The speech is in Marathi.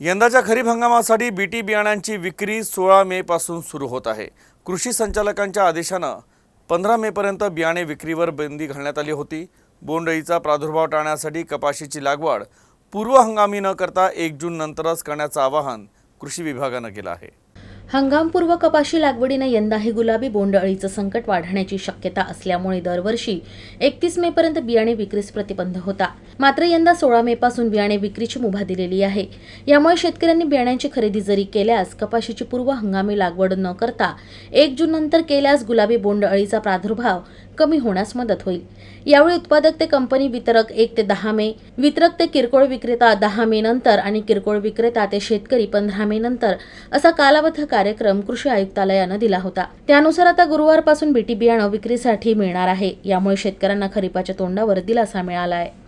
यंदाच्या खरीप हंगामासाठी बीटी बियाण्यांची विक्री सोळा मेपासून सुरू होत आहे. कृषी संचालकांच्या आदेशानं पंधरा मेपर्यंत बियाणे विक्रीवर बंदी घालण्यात आली होती. बोंडअळीचा प्रादुर्भाव टाळण्यासाठी कपाशीची लागवड पूर्व हंगामी न करता एक जून नंतरच करण्याचं आवाहन कृषी विभागानं केलं आहे. हंगामपूर्व कपाशी लागवडीने यंदाही गुलाबी बोंडअळीचं संकट वाढण्याची शक्यता असल्यामुळे दरवर्षी एकतीस मे पर्यंत बियाणे विक्रीस प्रतिबंध होता. मात्र यंदा सोळा मे पासून बियाणे विक्रीची मुभा दिलेली आहे. यामुळे शेतकऱ्यांनी बियाण्यांची खरेदी जरी केल्यास कपाशीची पूर्व हंगामी लागवड न करता एक जून नंतर केल्यास गुलाबी बोंडअळीचा प्रादुर्भाव कमी होण्यास मदत होईल. यावेळी उत्पादक ते कंपनी वितरक एक ते दहा मे वितरक ते किरकोळ विक्रेता दहा मे नंतर आणि किरकोळ विक्रेता ते शेतकरी पंधरा मे नंतर असा कालावध कार्यक्रम कृषी आयुक्तालयानं दिला होता. त्यानुसार आता गुरुवारपासून बीटी बियाणं विक्रीसाठी मिळणार आहे. यामुळे शेतकऱ्यांना खरीपाच्या तोंडावर दिलासा मिळाला आहे